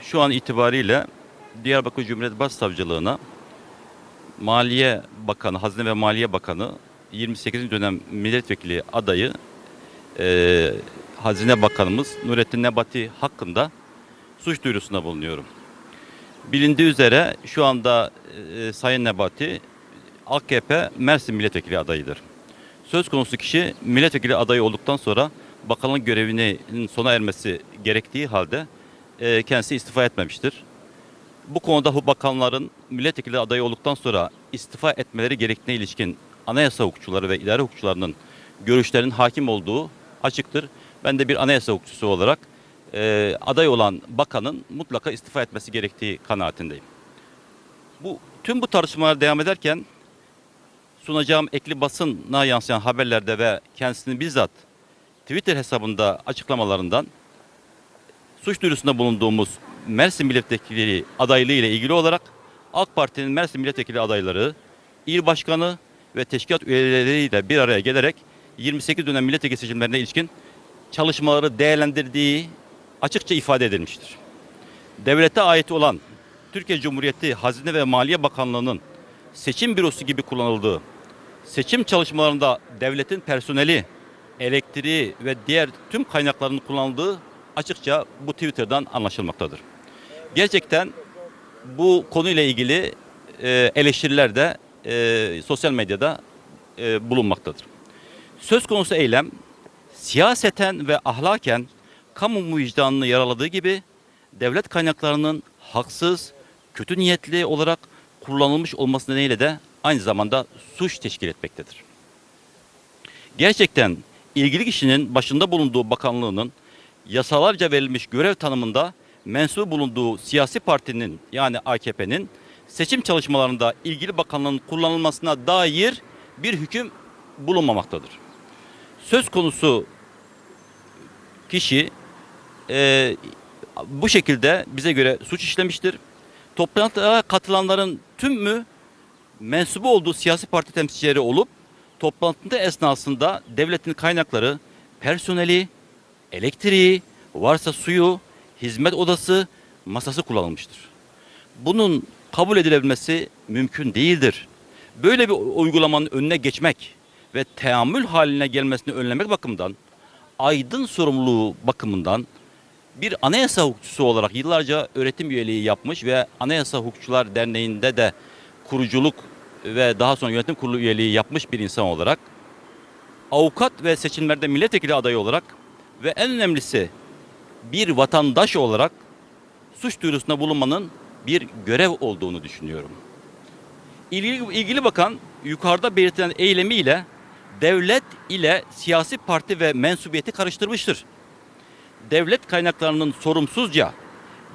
şu an itibariyle Diyarbakır Cumhuriyet Başsavcılığına Maliye Bakanı, Hazine ve Maliye Bakanı 28. dönem milletvekili adayı eee, Hazine Bakanımız Nurettin Nebati hakkında suç duyurusunda bulunuyorum. Bilindiği üzere şu anda eee, Sayın Nebati AKP Mersin milletvekili adayıdır. Söz konusu kişi milletvekili adayı olduktan sonra bakanlık görevinin sona ermesi gerektiği halde eee, kendisi istifa etmemiştir. Bu konuda bu bakanların milletvekili adayı olduktan sonra istifa etmeleri gerektiğine ilişkin anayasa hukukçuları ve idare hukukçularının görüşlerinin hakim olduğu açıktır. Ben de bir anayasa hukukçusu olarak eee, aday olan bakanın mutlaka istifa etmesi gerektiği kanaatindeyim. Bu tüm bu tartışmalar devam ederken sunacağım ekli basına yansıyan haberlerde ve kendisini bizzat Twitter hesabında açıklamalarından suç duyurusunda bulunduğumuz Mersin milletvekili adaylığı ile ilgili olarak AK Parti'nin Mersin milletvekili adayları, il başkanı ve teşkilat üyeleriyle bir araya gelerek 28 dönem milletvekili seçimlerine ilişkin çalışmaları değerlendirdiği açıkça ifade edilmiştir. Devlete ait olan Türkiye Cumhuriyeti Hazine ve Maliye Bakanlığı'nın seçim bürosu gibi kullanıldığı, seçim çalışmalarında devletin personeli, elektriği ve diğer tüm kaynakların kullanıldığı açıkça bu Twitter'dan anlaşılmaktadır. Gerçekten bu konuyla ilgili e, eleştiriler de e, sosyal medyada e, bulunmaktadır. Söz konusu eylem siyaseten ve ahlaken kamu vicdanını yaraladığı gibi devlet kaynaklarının haksız, kötü niyetli olarak kullanılmış olması nedeniyle de aynı zamanda suç teşkil etmektedir. Gerçekten ilgili kişinin başında bulunduğu bakanlığının yasalarca verilmiş görev tanımında mensup bulunduğu siyasi partinin yani AKP'nin seçim çalışmalarında ilgili bakanlığın kullanılmasına dair bir hüküm bulunmamaktadır. Söz konusu kişi e, bu şekilde bize göre suç işlemiştir. Toplantıya katılanların tümü mensubu olduğu siyasi parti temsilcileri olup toplantı esnasında devletin kaynakları, personeli, elektriği, varsa suyu, hizmet odası, masası kullanılmıştır. Bunun kabul edilebilmesi mümkün değildir. Böyle bir uygulamanın önüne geçmek ve teamül haline gelmesini önlemek bakımından, aydın sorumluluğu bakımından bir anayasa hukukçusu olarak yıllarca öğretim üyeliği yapmış ve Anayasa Hukukçular Derneği'nde de kuruculuk ve daha sonra yönetim kurulu üyeliği yapmış bir insan olarak avukat ve seçimlerde milletvekili adayı olarak ve en önemlisi bir vatandaş olarak suç duyurusunda bulunmanın bir görev olduğunu düşünüyorum. İlgili, ilgili bakan yukarıda belirtilen eylemiyle devlet ile siyasi parti ve mensubiyeti karıştırmıştır. Devlet kaynaklarının sorumsuzca,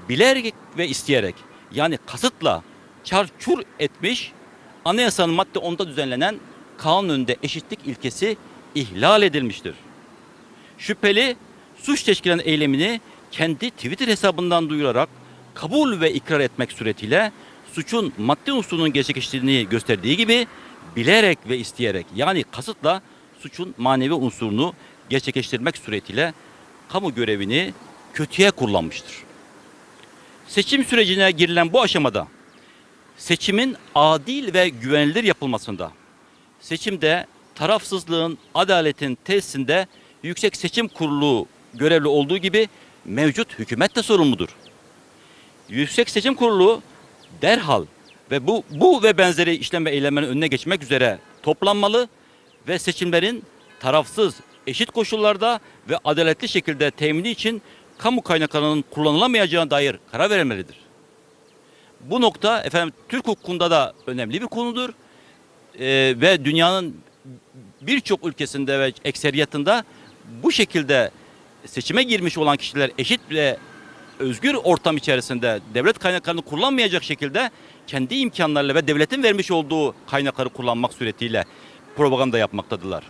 bilerek ve isteyerek yani kasıtla çarçur etmiş, anayasanın madde 10'da düzenlenen kanun önünde eşitlik ilkesi ihlal edilmiştir. Şüpheli suç teşkil eden eylemini kendi Twitter hesabından duyurarak kabul ve ikrar etmek suretiyle suçun madde unsurunun gerçekleştiğini gösterdiği gibi bilerek ve isteyerek yani kasıtla suçun manevi unsurunu gerçekleştirmek suretiyle kamu görevini kötüye kullanmıştır. Seçim sürecine girilen bu aşamada seçimin adil ve güvenilir yapılmasında, seçimde tarafsızlığın, adaletin tesisinde Yüksek Seçim Kurulu görevli olduğu gibi mevcut hükümet de sorumludur. Yüksek Seçim Kurulu derhal ve bu bu ve benzeri işlem ve eylemlerin önüne geçmek üzere toplanmalı ve seçimlerin tarafsız, eşit koşullarda ve adaletli şekilde temini için kamu kaynaklarının kullanılamayacağına dair karar vermelidir. Bu nokta efendim Türk hukukunda da önemli bir konudur. Ee, ve dünyanın birçok ülkesinde ve ekseriyatında bu şekilde seçime girmiş olan kişiler eşit ve özgür ortam içerisinde devlet kaynaklarını kullanmayacak şekilde kendi imkanlarıyla ve devletin vermiş olduğu kaynakları kullanmak suretiyle propaganda yapmaktadılar.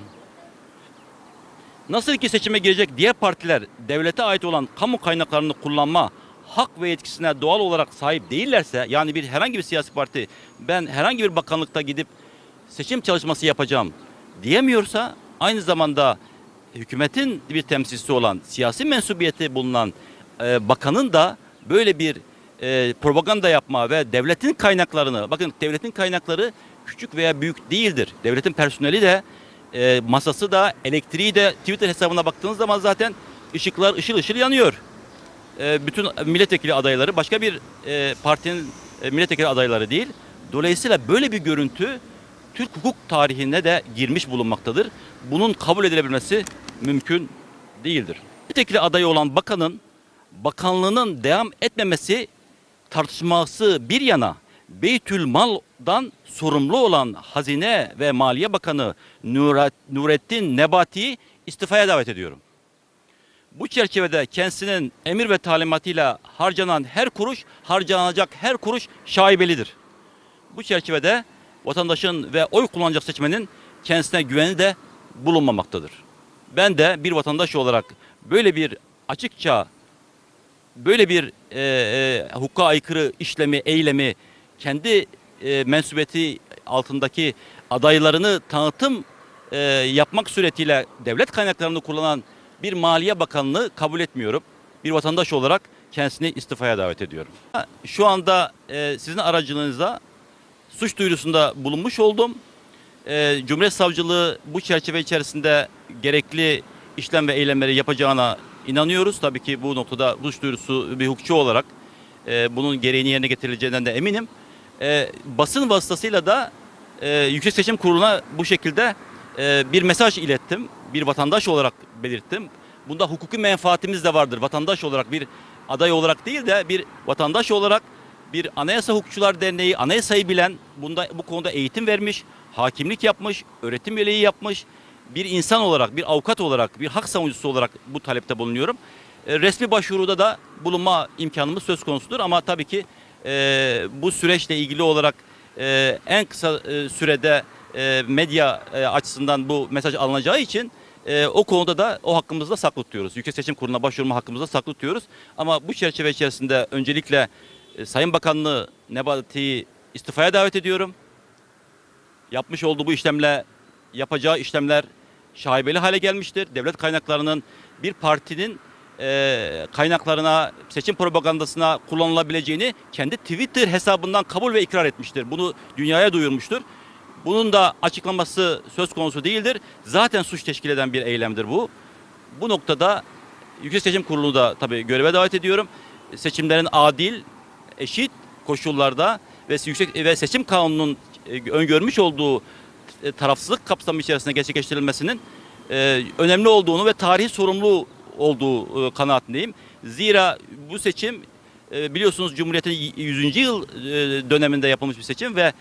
Nasıl ki seçime girecek diğer partiler devlete ait olan kamu kaynaklarını kullanma hak ve yetkisine doğal olarak sahip değillerse yani bir herhangi bir siyasi parti ben herhangi bir bakanlıkta gidip seçim çalışması yapacağım diyemiyorsa aynı zamanda hükümetin bir temsilcisi olan siyasi mensubiyeti bulunan e, bakanın da böyle bir e, propaganda yapma ve devletin kaynaklarını bakın devletin kaynakları küçük veya büyük değildir. Devletin personeli de e, masası da elektriği de Twitter hesabına baktığınız zaman zaten ışıklar ışıl ışıl yanıyor. E, bütün milletvekili adayları başka bir e, partinin e, milletvekili adayları değil. Dolayısıyla böyle bir görüntü Türk hukuk tarihine de girmiş bulunmaktadır. Bunun kabul edilebilmesi mümkün değildir. Milletvekili adayı olan bakanın bakanlığının devam etmemesi tartışması bir yana Beytül Mal'dan sorumlu olan Hazine ve Maliye Bakanı Nurettin Nebati'yi istifaya davet ediyorum. Bu çerçevede kendisinin emir ve talimatıyla harcanan her kuruş, harcanacak her kuruş şaibelidir. Bu çerçevede vatandaşın ve oy kullanacak seçmenin kendisine güveni de bulunmamaktadır. Ben de bir vatandaş olarak böyle bir açıkça böyle bir e, e, hukuka aykırı işlemi, eylemi kendi e, mensubiyeti altındaki adaylarını tanıtım e, yapmak suretiyle devlet kaynaklarını kullanan bir Maliye Bakanlığı kabul etmiyorum. Bir vatandaş olarak kendisini istifaya davet ediyorum. Şu anda e, sizin aracılığınızda suç duyurusunda bulunmuş oldum. E, Cumhuriyet Savcılığı bu çerçeve içerisinde gerekli işlem ve eylemleri yapacağına inanıyoruz. Tabii ki bu noktada suç duyurusu bir hukukçu olarak e, bunun gereğini yerine getirileceğinden de eminim. E, basın vasıtasıyla da e, Yüksek Seçim Kurulu'na bu şekilde bir mesaj ilettim. Bir vatandaş olarak belirttim. Bunda hukuki menfaatimiz de vardır. Vatandaş olarak bir aday olarak değil de bir vatandaş olarak bir Anayasa Hukukçular Derneği anayasayı bilen, bunda bu konuda eğitim vermiş, hakimlik yapmış, öğretim üyeliği yapmış bir insan olarak, bir avukat olarak, bir hak savunucusu olarak bu talepte bulunuyorum. E, resmi başvuruda da bulunma imkanımız söz konusudur ama tabii ki e, bu süreçle ilgili olarak e, en kısa e, sürede e, medya e, açısından bu mesaj alınacağı için e, o konuda da o hakkımızda saklı tutuyoruz. Yüksek Seçim Kurulu'na başvurma hakkımızda saklı tutuyoruz. Ama bu çerçeve içerisinde öncelikle e, Sayın Bakanlığı Nebati'yi istifaya davet ediyorum. Yapmış olduğu bu işlemle yapacağı işlemler şaibeli hale gelmiştir. Devlet kaynaklarının bir partinin e, kaynaklarına, seçim propagandasına kullanılabileceğini kendi Twitter hesabından kabul ve ikrar etmiştir. Bunu dünyaya duyurmuştur. Bunun da açıklaması söz konusu değildir. Zaten suç teşkil eden bir eylemdir bu. Bu noktada Yüksek Seçim Kurulu'nu da tabii göreve davet ediyorum. Seçimlerin adil, eşit koşullarda ve yüksek ve seçim kanununun e, öngörmüş olduğu e, tarafsızlık kapsamı içerisinde gerçekleştirilmesinin e, önemli olduğunu ve tarihi sorumlu olduğu kanaatindeyim. Zira bu seçim biliyorsunuz Cumhuriyet'in 100. yıl döneminde yapılmış bir seçim ve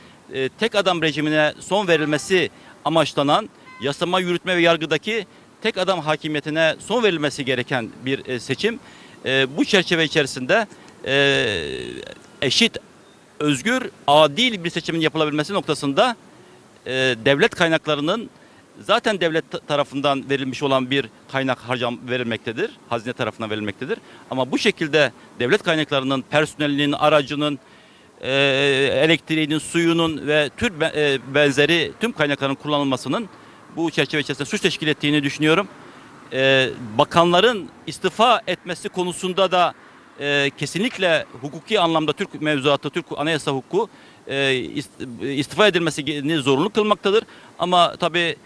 tek adam rejimine son verilmesi amaçlanan yasama, yürütme ve yargıdaki tek adam hakimiyetine son verilmesi gereken bir seçim. Bu çerçeve içerisinde e, eşit, özgür, adil bir seçimin yapılabilmesi noktasında e, devlet kaynaklarının zaten devlet ta- tarafından verilmiş olan bir kaynak harcam verilmektedir. Hazine tarafından verilmektedir. Ama bu şekilde devlet kaynaklarının, personelinin, aracının, e, elektriğinin, suyunun ve tür e, benzeri tüm kaynakların kullanılmasının bu çerçeve içerisinde suç teşkil ettiğini düşünüyorum. E, bakanların istifa etmesi konusunda da e, kesinlikle hukuki anlamda Türk mevzuatı, Türk anayasa hukuku e, ist- istifa edilmesini zorunlu kılmaktadır. Ama tabii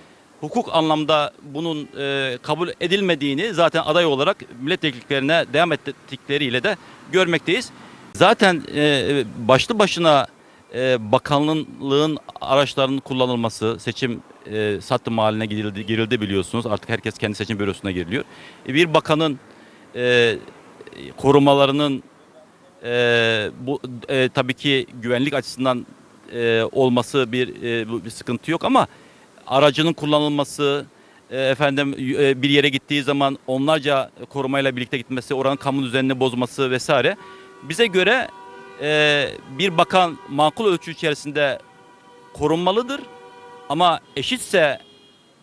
hukuk anlamda bunun e, kabul edilmediğini zaten aday olarak milletvekilliklerine devam ettikleriyle de görmekteyiz. Zaten e, başlı başına e, bakanlığın araçlarının kullanılması, seçim e, satım haline girildi, girildi biliyorsunuz. Artık herkes kendi seçim bürosuna giriliyor. E, bir bakanın e, korumalarının e, bu e, tabii ki güvenlik açısından e, olması bir, e, bir sıkıntı yok ama aracının kullanılması, e, efendim e, bir yere gittiği zaman onlarca korumayla birlikte gitmesi, oranın kamu düzenini bozması vesaire. Bize göre e, bir bakan makul ölçü içerisinde korunmalıdır. Ama eşitse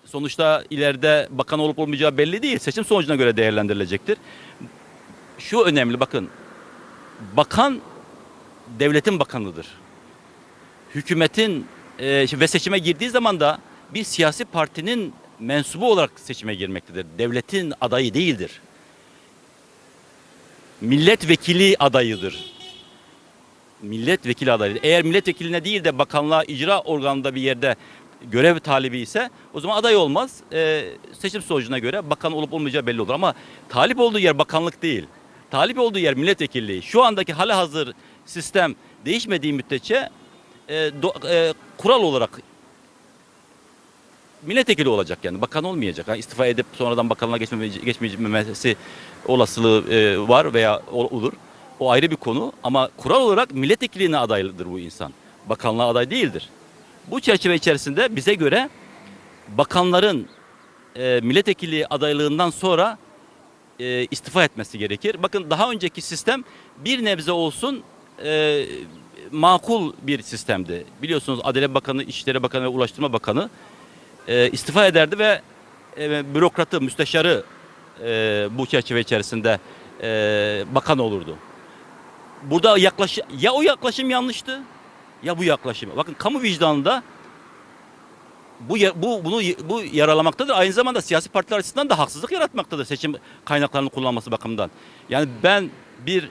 sonuçta ileride bakan olup olmayacağı belli değil. Seçim sonucuna göre değerlendirilecektir. Şu önemli bakın. Bakan devletin bakanıdır. Hükümetin e, ve seçime girdiği zaman da bir siyasi partinin mensubu olarak seçime girmektedir. Devletin adayı değildir. milletvekili adayıdır. Milletvekili adayı. Eğer milletvekiline değil de bakanlığa icra organında bir yerde görev talibi ise o zaman aday olmaz. Ee, seçim sonucuna göre bakan olup olmayacağı belli olur. Ama talip olduğu yer bakanlık değil. Talip olduğu yer milletvekilliği. Şu andaki hali hazır sistem değişmediği müddetçe e, do- e, kural olarak milletvekili olacak yani bakan olmayacak. Yani istifa edip sonradan bakanlığa geçmeme, geçmemesi olasılığı e, var veya ol- olur. O ayrı bir konu ama kural olarak milletvekilliğine adaylıdır bu insan. Bakanlığa aday değildir. Bu çerçeve içerisinde bize göre bakanların e, milletvekili adaylığından sonra e, istifa etmesi gerekir. Bakın daha önceki sistem bir nebze olsun e, makul bir sistemdi. Biliyorsunuz Adalet Bakanı, İçişleri Bakanı ve Ulaştırma Bakanı e, istifa ederdi ve e, bürokratı, müsteşarı e, bu çerçeve içerisinde e, bakan olurdu. Burada yaklaşım ya o yaklaşım yanlıştı ya bu yaklaşım. Bakın kamu vicdanında bu bu bunu bu yaralamaktadır. Aynı zamanda siyasi partiler açısından da haksızlık yaratmaktadır seçim kaynaklarını kullanması bakımından. Yani ben bir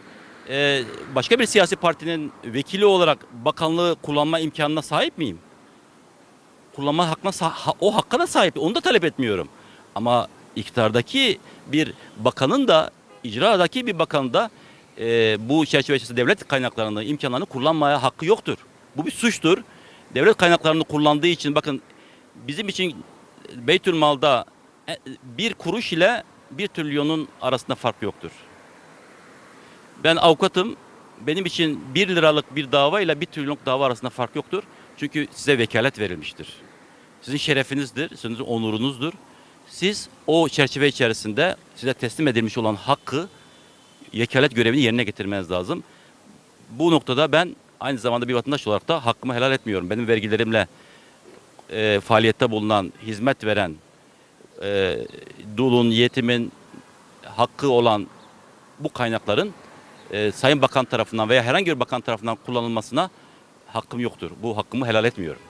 e, başka bir siyasi partinin vekili olarak bakanlığı kullanma imkanına sahip miyim? kullanma hakkına o hakka da sahip. Onu da talep etmiyorum. Ama iktidardaki bir bakanın da icradaki bir bakanın da e, bu çerçeve içerisinde devlet kaynaklarını, imkanlarını kullanmaya hakkı yoktur. Bu bir suçtur. Devlet kaynaklarını kullandığı için bakın bizim için Beytülmal'da e, bir kuruş ile bir trilyonun arasında fark yoktur. Ben avukatım. Benim için bir liralık bir dava ile bir trilyonluk dava arasında fark yoktur. Çünkü size vekalet verilmiştir. Sizin şerefinizdir, sizin onurunuzdur. Siz o çerçeve içerisinde size teslim edilmiş olan hakkı, vekalet görevini yerine getirmeniz lazım. Bu noktada ben aynı zamanda bir vatandaş olarak da hakkımı helal etmiyorum. Benim vergilerimle e, faaliyette bulunan, hizmet veren, e, dulun, yetimin hakkı olan bu kaynakların e, Sayın Bakan tarafından veya herhangi bir bakan tarafından kullanılmasına hakkım yoktur. Bu hakkımı helal etmiyorum.